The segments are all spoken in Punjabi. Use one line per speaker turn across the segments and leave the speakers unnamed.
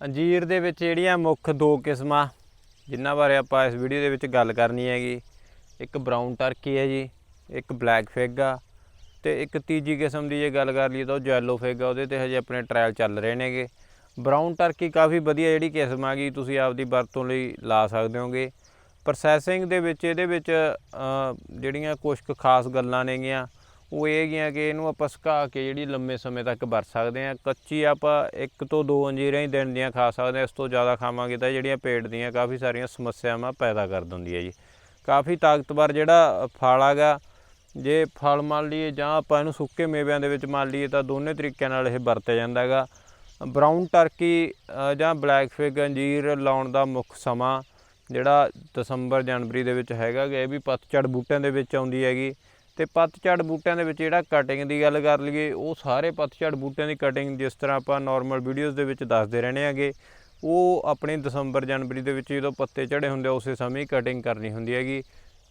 ਅੰਜੀਰ ਦੇ ਵਿੱਚ ਜਿਹੜੀਆਂ ਮੁੱਖ ਦੋ ਕਿਸਮਾਂ ਜਿਨ੍ਹਾਂ ਬਾਰੇ ਆਪਾਂ ਇਸ ਵੀਡੀਓ ਦੇ ਵਿੱਚ ਗੱਲ ਕਰਨੀ ਹੈਗੀ, ਇੱਕ ਬਰਾਊਨ ਟਰਕੀ ਹੈ ਜੀ, ਇੱਕ ਬਲੈਕ ਫਿਗ ਆ ਤੇ ਇੱਕ ਤੀਜੀ ਕਿਸਮ ਦੀ ਜੇ ਗੱਲ ਕਰ ਲਈਏ ਤਾਂ ਉਹ ਜੈਲੋ ਫਿਗ ਆ, ਉਹਦੇ ਤੇ ਹਜੇ ਆਪਣੇ ਟ੍ਰਾਇਲ ਚੱਲ ਰਹੇ ਨੇਗੇ। ਬਰਾਊਨ ਟਰਕੀ ਕਾਫੀ ਵਧੀਆ ਜਿਹੜੀ ਕਿਸਮ ਆ ਗਈ, ਤੁਸੀਂ ਆਪਦੀ ਵਰਤੋਂ ਲਈ ਲਾ ਸਕਦੇ ਹੋਗੇ। ਪ੍ਰੋਸੈਸਿੰਗ ਦੇ ਵਿੱਚ, ਇਹਦੇ ਵਿੱਚ ਜਿਹੜੀਆਂ ਕੁਝ ਕੁ ਖਾਸ ਗੱਲਾਂ ਨੇਗੀਆਂ ਉਹ ਇਹ ਹੈਗੀਆਂ ਕਿ ਇਹਨੂੰ ਆਪਾਂ ਸੁਕਾ ਕੇ ਜਿਹੜੀ ਲੰਮੇ ਸਮੇਂ ਤੱਕ ਵਰਤ ਸਕਦੇ ਹਾਂ। ਕੱਚੀ ਆਪਾਂ ਇੱਕ ਤੋਂ ਦੋ ਅੰਜੀਰਾਂ ਹੀ ਦਿਨ ਦੀਆਂ ਖਾ ਸਕਦੇ ਹਾਂ। ਇਸ ਤੋਂ ਜ਼ਿਆਦਾ ਖਾਵਾਂਗੇ ਤਾਂ ਜਿਹੜੀਆਂ ਪੇਟ ਦੀਆਂ ਕਾਫੀ ਸਾਰੀਆਂ ਸਮੱਸਿਆਵਾਂ ਪੈਦਾ ਕਰ ਦਿੰਦੀ ਹੈ ਜੀ। ਕਾਫੀ ਤਾਕਤਵਰ ਜਿਹੜਾ ਫਲ ਹੈਗਾ, ਜੇ ਫਲ ਮੰਨ ਲਈਏ ਜਾਂ ਆਪਾਂ ਇਹਨੂੰ ਸੁੱਕੇ ਮੇਵਿਆਂ ਦੇ ਵਿੱਚ ਮੰਨ ਲਈਏ ਤਾਂ ਦੋਨੇ ਤਰੀਕਿਆਂ ਨਾਲ ਇਹ ਵਰਤਿਆ ਜਾਂਦਾ ਹੈਗਾ। ਬਰਾਊਨ ਟਰਕੀ ਜਾਂ ਬਲੈਕ ਫਿਗ ਅੰਜੀਰ ਲਾਉਣ ਦਾ ਮੁੱਖ ਸਮਾਂ ਜਿਹੜਾ ਦਸੰਬਰ ਜਨਵਰੀ ਦੇ ਵਿੱਚ ਹੈਗਾ ਗਾ ਇਹ ਵੀ ਪਤਝੜ ਬੂਟਿਆਂ ਦੇ ਵਿੱਚ ਆਉਂਦੀ ਹੈਗੀ। ਤੇ ਪਤਝੜ ਬੂਟਿਆਂ ਦੇ ਵਿੱਚ ਜਿਹੜਾ ਕਟਿੰਗ ਦੀ ਗੱਲ ਕਰ ਲਈਏ ਉਹ ਸਾਰੇ ਪਤਝੜ ਬੂਟਿਆਂ ਦੀ ਕਟਿੰਗ ਜਿਸ ਤਰ੍ਹਾਂ ਆਪਾਂ ਨਾਰਮਲ ਵੀਡੀਓਜ਼ ਦੇ ਵਿੱਚ ਦੱਸਦੇ ਰਹਿੰਦੇ ਹੈਗੇ ਉਹ ਆਪਣੇ ਦਸੰਬਰ ਜਨਵਰੀ ਦੇ ਵਿੱਚ ਜਦੋਂ ਪੱਤੇ ਝੜੇ ਹੁੰਦੇ ਆ, ਉਸੇ ਸਮੇਂ ਕਟਿੰਗ ਕਰਨੀ ਹੁੰਦੀ ਹੈਗੀ।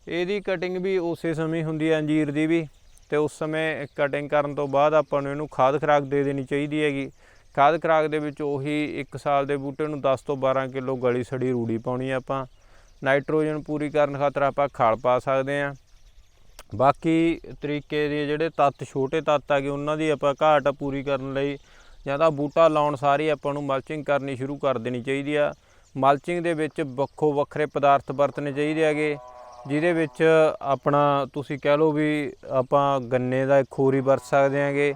ਇਹਦੀ ਕਟਿੰਗ ਵੀ ਉਸੇ ਸਮੇਂ ਹੁੰਦੀ ਹੈ ਅੰਜੀਰ ਦੀ ਵੀ ਤੇ ਉਸ ਸਮੇਂ ਕਟਿੰਗ ਕਰਨ ਤੋਂ ਬਾਅਦ ਆਪਾਂ ਨੂੰ ਇਹਨੂੰ ਖਾਦ ਖੁਰਾਕ ਦੇ ਦੇਣੀ ਚਾਹੀਦੀ ਹੈਗੀ। ਖਾਦ ਖੁਰਾਕ ਦੇ ਵਿੱਚ ਉਹੀ 1 ਸਾਲ ਦੇ ਬੂਟੇ ਨੂੰ 10 ਤੋਂ 12 ਕਿਲੋ ਗਲੀ ਸੜੀ ਰੂੜੀ ਪਾਉਣੀ ਆਪਾਂ। ਨਾਈਟ੍ਰੋਜਨ ਪੂਰੀ ਕਰਨ ਖਾਤਰ ਆਪਾਂ ਖਾਲ ਪਾ ਸਕਦੇ ਹਾਂ। ਬਾਕੀ ਤਰੀਕੇ ਦੇ ਜਿਹੜੇ ਤੱਤ, ਛੋਟੇ ਤੱਤ ਆ ਉਹਨਾਂ ਦੀ ਆਪਾਂ ਘਾਟ ਪੂਰੀ ਕਰਨ ਲਈ ਜਾਂ ਤਾਂ ਬੂਟਾ ਲਾਉਣ ਸਾਰੀ ਆਪਾਂ ਨੂੰ ਮਲਚਿੰਗ ਕਰਨੀ ਸ਼ੁਰੂ ਕਰ ਦੇਣੀ ਚਾਹੀਦੀ ਆ। ਮਲਚਿੰਗ ਦੇ ਵਿੱਚ ਵੱਖੋ ਵੱਖਰੇ ਪਦਾਰਥ ਵਰਤਣੇ ਚਾਹੀਦੇ ਹੈਗੇ, ਜਿਹਦੇ ਵਿੱਚ ਆਪਣਾ ਤੁਸੀਂ ਕਹਿ ਲਓ ਵੀ ਆਪਾਂ ਗੰਨੇ ਦਾ ਖੋਰੀ ਵਰਤ ਸਕਦੇ ਹਾਂਗੇ,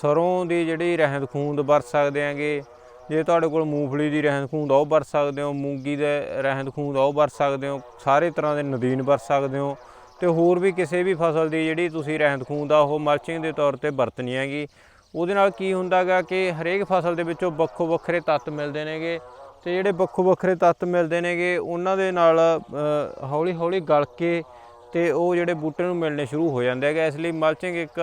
ਸਰੋਂ ਦੀ ਜਿਹੜੀ ਰਹਿੰਦ ਖੂੰਦ ਵਰਤ ਸਕਦੇ ਹਾਂਗੇ, ਜੇ ਤੁਹਾਡੇ ਕੋਲ ਮੂੰਗਫਲੀ ਦੀ ਰਹਿੰਦ ਖੂੰਦ ਉਹ ਵਰਤ ਸਕਦੇ ਹੋ, ਮੂੰਗੀ ਦੇ ਰਹਿੰਦ ਖੂੰਦ ਉਹ ਵਰਤ ਸਕਦੇ ਹੋ, ਸਾਰੇ ਤਰ੍ਹਾਂ ਦੇ ਨਦੀਨ ਵਰਤ ਸਕਦੇ ਹੋ। ਤੇ ਹੋਰ ਵੀ ਕਿਸੇ ਵੀ ਫਸਲ ਦੀ ਜਿਹੜੀ ਤੁਸੀਂ ਰਹਿੰਦ ਖੂੰਦ ਆ, ਉਹ ਮਲਚਿੰਗ ਦੇ ਤੌਰ ਤੇ ਵਰਤਣੀ ਹੈਗੀ। ਉਹਦੇ ਨਾਲ ਕੀ ਹੁੰਦਾਗਾ ਕਿ ਹਰੇਕ ਫਸਲ ਦੇ ਵਿੱਚੋਂ ਵੱਖੋ ਵੱਖਰੇ ਤੱਤ ਮਿਲਦੇ ਨੇਗੇ ਤੇ ਜਿਹੜੇ ਵੱਖੋ ਵੱਖਰੇ ਤੱਤ ਮਿਲਦੇ ਨੇਗੇ, ਉਹਨਾਂ ਦੇ ਨਾਲ ਹੌਲੀ ਹੌਲੀ ਗਲ ਕੇ ਤੇ ਉਹ ਜਿਹੜੇ ਬੂਟੇ ਨੂੰ ਮਿਲਣੇ ਸ਼ੁਰੂ ਹੋ ਜਾਂਦੇ ਹੈਗੇ। ਇਸ ਲਈ ਮਲਚਿੰਗ ਇੱਕ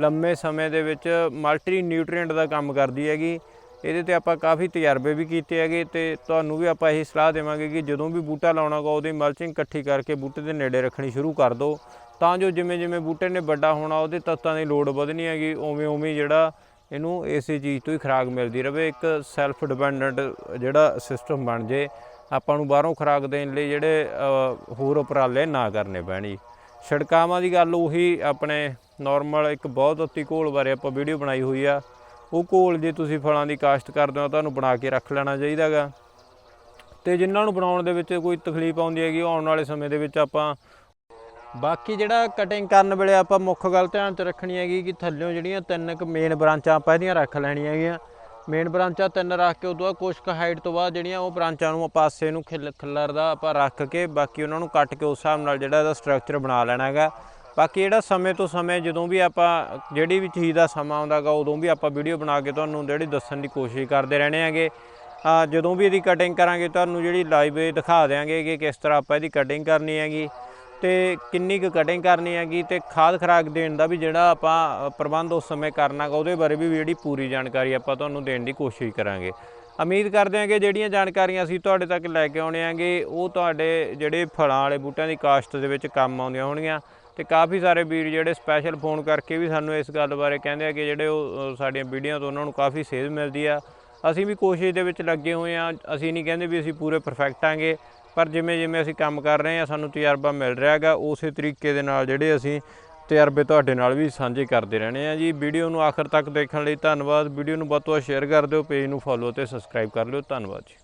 ਲੰਮੇ ਸਮੇਂ ਦੇ ਵਿੱਚ ਮਲਟੀ ਨਿਊਟ੍ਰੀਐਂਟ ਦਾ ਕੰਮ ਕਰਦੀ ਹੈਗੀ। ਇਹਦੇ ਤੇ ਆਪਾਂ ਕਾਫੀ ਤਜਰਬੇ ਵੀ ਕੀਤੇ ਹੈਗੇ ਤੇ ਤੁਹਾਨੂੰ ਵੀ ਆਪਾਂ ਇਹੀ ਸਲਾਹ ਦੇਵਾਂਗੇ ਕਿ ਜਦੋਂ ਵੀ ਬੂਟਾ ਲਾਉਣਾ ਗਾ, ਉਹਦੀ ਮਲਚਿੰਗ ਇਕੱਠੀ ਕਰਕੇ ਬੂਟੇ ਦੇ ਨੇੜੇ ਰੱਖਣੀ ਸ਼ੁਰੂ ਕਰ ਦਿਓ। ਤਾਂ ਜੋ ਜਿਵੇਂ ਜਿਵੇਂ ਬੂਟੇ ਨੇ ਵੱਡਾ ਹੋਣਾ, ਉਹਦੇ ਤੱਤਾਂ ਦੀ ਲੋੜ ਵਧਣੀ ਹੈਗੀ, ਉਵੇਂ ਉਵੇਂ ਜਿਹੜਾ ਇਹਨੂੰ ਇਸੇ ਚੀਜ਼ ਤੋਂ ਹੀ ਖੁਰਾਕ ਮਿਲਦੀ ਰਵੇ, ਇੱਕ ਸੈਲਫ ਡਿਪੈਂਡੈਂਟ ਜਿਹੜਾ ਸਿਸਟਮ ਬਣ ਜੇ, ਆਪਾਂ ਨੂੰ ਬਾਹਰੋਂ ਖੁਰਾਕ ਦੇਣ ਲਈ ਜਿਹੜੇ ਹੋਰ ਉਪਰਾਲੇ ਨਾ ਕਰਨੇ ਪੈਣ ਜੀ। ਛਿੜਕਾਵਾਂ ਦੀ ਗੱਲ ਉਹੀ ਆਪਣੇ ਨਾਰਮਲ ਇੱਕ ਬਹੁਤ ਉੱਤੀ ਘੋਲ ਬਾਰੇ ਆਪਾਂ ਵੀਡੀਓ ਬਣਾਈ ਹੋਈ ਆ। ਉਹ ਘੋਲ ਜੇ ਤੁਸੀਂ ਫਲਾਂ ਦੀ ਕਾਸ਼ਤ ਕਰਦੇ ਹੋ, ਤੁਹਾਨੂੰ ਬਣਾ ਕੇ ਰੱਖ ਲੈਣਾ ਚਾਹੀਦਾਗਾ। ਤੇ ਜਿਨ੍ਹਾਂ ਨੂੰ ਬਣਾਉਣ ਦੇ ਵਿੱਚ ਕੋਈ ਤਕਲੀਫ ਆਉਂਦੀ ਹੈਗੀ ਆਉਣ ਵਾਲੇ ਸਮੇਂ ਦੇ ਵਿੱਚ ਆਪਾਂ ਬਾਕੀ ਜਿਹੜਾ ਕਟਿੰਗ ਕਰਨ ਵੇਲੇ ਆਪਾਂ ਮੁੱਖ ਗੱਲ ਧਿਆਨ 'ਚ ਰੱਖਣੀ ਹੈਗੀ ਕਿ ਥੱਲਿਓਂ ਜਿਹੜੀਆਂ ਤਿੰਨ ਕੁ ਮੇਨ ਬ੍ਰਾਂਚਾਂ ਆਪਾਂ ਇਹਦੀਆਂ ਰੱਖ ਲੈਣੀਆਂ ਹੈਗੀਆਂ। ਮੇਨ ਬ੍ਰਾਂਚਾਂ ਤਿੰਨ ਰੱਖ ਕੇ ਉਦੋਂ ਬਾਅਦ ਕੁਛ ਕੁ ਹਾਈਟ ਤੋਂ ਬਾਅਦ ਜਿਹੜੀਆਂ ਉਹ ਬ੍ਰਾਂਚਾਂ ਨੂੰ ਪਾਸੇ ਨੂੰ ਖਿਲ ਦਾ ਆਪਾਂ ਰੱਖ ਕੇ ਬਾਕੀ ਉਹਨਾਂ ਨੂੰ ਕੱਟ ਕੇ ਉਸ ਹਿਸਾਬ ਨਾਲ ਜਿਹੜਾ ਇਹਦਾ ਸਟਰਕਚਰ ਬਣਾ ਲੈਣਾ ਹੈਗਾ। ਬਾਕੀ ਜਿਹੜਾ ਸਮੇਂ ਤੋਂ ਸਮੇਂ ਜਦੋਂ ਵੀ ਆਪਾਂ ਜਿਹੜੀ ਵੀ ਚੀਜ਼ ਦਾ ਸਮਾਂ ਆਉਂਦਾਗਾ, ਉਦੋਂ ਵੀ ਆਪਾਂ ਵੀਡੀਓ ਬਣਾ ਕੇ ਤੁਹਾਨੂੰ ਜਿਹੜੀ ਦੱਸਣ ਦੀ ਕੋਸ਼ਿਸ਼ ਕਰਦੇ ਰਹਿਣੇ ਹੈਗੇ ਜਦੋਂ ਵੀ ਇਹਦੀ ਕਟਿੰਗ ਕਰਾਂਗੇ, ਤੁਹਾਨੂੰ ਜਿਹੜੀ ਲਾਈਵ ਦਿਖਾ ਦੇਵਾਂਗੇ ਕਿ ਕਿਸ ਤਰ੍ਹਾਂ ਆਪਾਂ ਇਹਦੀ ਕਟਿੰਗ ਕਰਨੀ ਹੈਗੀ ਤੇ ਕਿੰਨੀ ਕੁ ਕਟਿੰਗ ਕਰਨੀ ਹੈਗੀ ਤੇ ਖਾਦ ਖਰਾਕ ਦੇਣ ਦਾ ਵੀ ਜਿਹੜਾ ਆਪਾਂ ਪ੍ਰਬੰਧ ਉਸ ਸਮੇਂ ਕਰਨਾਗਾ, ਉਹਦੇ ਬਾਰੇ ਵੀ ਜਿਹੜੀ ਪੂਰੀ ਜਾਣਕਾਰੀ ਆਪਾਂ ਤੁਹਾਨੂੰ ਦੇਣ ਦੀ ਕੋਸ਼ਿਸ਼ ਕਰਾਂਗੇ। ਉਮੀਦ ਕਰਦੇ ਹਾਂ ਕਿ ਜਿਹੜੀਆਂ ਜਾਣਕਾਰੀਆਂ ਅਸੀਂ ਤੁਹਾਡੇ ਤੱਕ ਲੈ ਕੇ ਆਉਣੇ ਆਂਗੇ, ਉਹ ਤੁਹਾਡੇ ਜਿਹੜੇ ਫਲਾਂ ਵਾਲੇ ਬੂਟਿਆਂ ਦੀ ਕਾਸ਼ਤ ਦੇ ਵਿੱਚ ਕੰਮ ਆਉਂਦੀਆਂ ਹੋਣਗੀਆਂ। ਤੇ ਕਾਫੀ ਸਾਰੇ ਵੀਰ ਜਿਹੜੇ ਸਪੈਸ਼ਲ ਫੋਨ ਕਰਕੇ ਵੀ ਸਾਨੂੰ ਇਸ ਗੱਲ ਬਾਰੇ ਕਹਿੰਦੇ ਆ ਕਿ ਜਿਹੜੇ ਉਹ ਸਾਡੀਆਂ ਵੀਡੀਓ ਤੋਂ ਉਹਨਾਂ ਨੂੰ ਕਾਫੀ ਸੇਧ ਮਿਲਦੀ ਆ। ਅਸੀਂ ਵੀ ਕੋਸ਼ਿਸ਼ ਦੇ ਵਿੱਚ ਲੱਗੇ ਹੋਏ ਆ। ਅਸੀਂ ਨਹੀਂ ਕਹਿੰਦੇ ਵੀ ਅਸੀਂ ਪੂਰੇ ਪਰਫੈਕਟ ਆਂਗੇ, ਪਰ ਜਿਵੇਂ ਜਿਵੇਂ ਅਸੀਂ ਕੰਮ ਕਰ ਰਹੇ ਆ, ਸਾਨੂੰ ਤਜਰਬਾ ਮਿਲ ਰਿਹਾ ਹੈਗਾ, ਉਸੇ ਤਰੀਕੇ ਦੇ ਨਾਲ ਜਿਹੜੇ ਅਸੀਂ ਤਜਰਬੇ ਤੁਹਾਡੇ ਨਾਲ ਵੀ ਸਾਂਝੇ ਕਰਦੇ ਰਹਿਣੇ ਆ ਜੀ। ਵੀਡੀਓ ਨੂੰ ਆਖਰ ਤੱਕ ਦੇਖਣ ਲਈ ਧੰਨਵਾਦ। ਵੀਡੀਓ ਨੂੰ ਵੱਧ ਤੋਂ ਵੱਧ ਸ਼ੇਅਰ ਕਰ ਦਿਓ ਪੇਜ ਨੂੰ ਫੋਲੋ ਤੇ ਸਬਸਕ੍ਰਾਈਬ ਕਰ ਲਿਓ। ਧੰਨਵਾਦ ਜੀ।